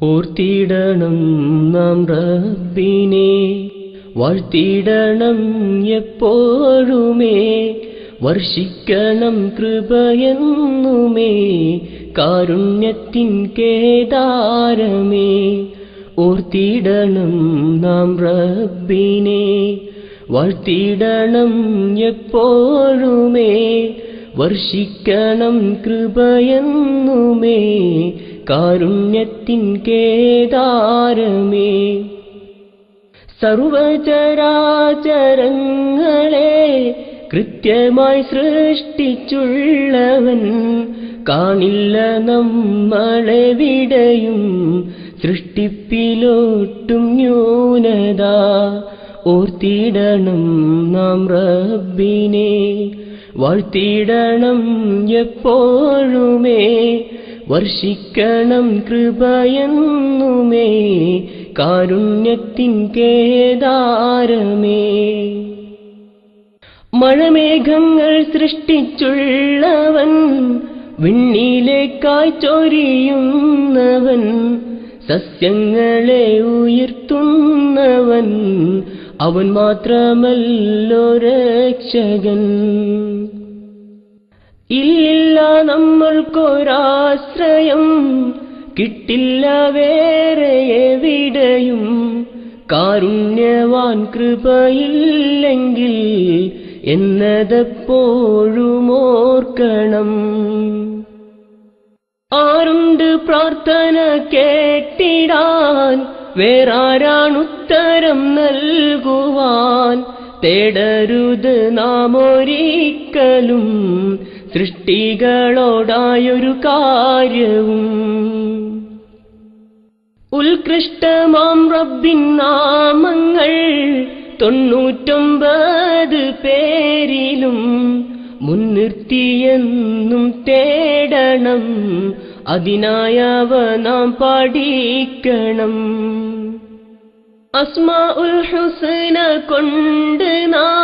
ഓർത്തിടണം നാം റബ്ബിനെ വാഴ്ത്തിടണം എപ്പോഴുമേ വർഷിക്കണം കൃപയെന്നുമേ കാരുണ്യത്തിൻ കേദാരമേ ഓർത്തിടണം നാം റബ്ബിനെ വാഴ്ത്തിടണം എപ്പോഴുമേ വർഷിക്കണം കൃപയെന്നുമേ കാരുണ്യത്തിൻ കേദാരമേ. സർവചരാചരങ്ങളെ കൃത്യമായി സൃഷ്ടിച്ചുള്ളവൻ കാണില്ല നമ്മളെ വിടയും. സൃഷ്ടിപ്പിലോട്ടും ന്യൂനത ഓർത്തിടണം നാം റബ്ബിനെ. വാഴ്ത്തിടണം എപ്പോഴുമേ. വർഷിക്കണം കൃപയെന്നുമേ കാരുണ്യത്തിൻ കേദാരമേ. മഴമേഘങ്ങൾ സൃഷ്ടിച്ചുള്ളവൻ വിണ്ണിലേക്കായി ചൊരിയുന്നവൻ സസ്യങ്ങളെ ഉയർത്തുന്നവൻ അവൻ മാത്രമല്ലോ രക്ഷകൻ. ഇല്ല നമ്മൾക്കൊരാശ്രയം കിട്ടില്ല വേറെ എവിടെയും. കാരുണ്യവാൻ കൃപയില്ലെങ്കിൽ എന്നതെപ്പോഴും ഓർക്കണം. ആരുണ്ട് പ്രാർത്ഥന കേട്ടിടാൻ? വേറാരാണുത്തരം നൽകുവാൻ? തേടരുത് നാം ഒരിക്കലും സൃഷ്ടികളോടായൊരു കാര്യവും. ഉത്കൃഷ്ടമാം റബ്ബിൻ നാമങ്ങൾ തൊണ്ണൂറ്റൊമ്പത് പേരിലും മുൻനിർത്തിയെന്നും തേടണം. അതിനായവ നാം പഠിക്കണം. അസ്മാ ഉൽ ഹുസന കൊണ്ട് നാം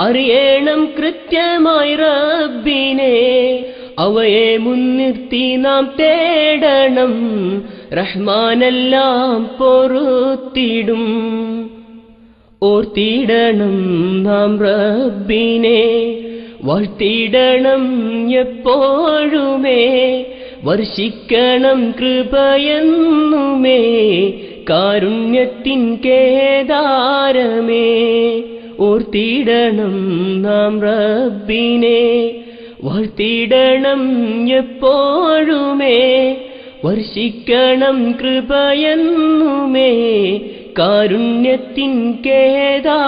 അറിയണം കൃത്യമായി റബ്ബിനെ. അവയെ മുൻനിർത്തി നാം തേടണം. റഹ്മാനെല്ലാം പൊറുത്തിടും. ഓർത്തിടണം നാം റബ്ബിനെ. വാഴ്ത്തിടണം എപ്പോഴുമേ. വർഷിക്കണം കൃപയെന്നുമേ. കാരുണ്യത്തിൻ കേദാരമേ. ഓർത്തിടണം നാം റബ്ബിനെ. വാഴ്ത്തിടണം എപ്പോഴുമേ. വർഷിക്കണം കൃപയെന്നുമേ. കാരുണ്യത്തിൻ കേദാരമേ.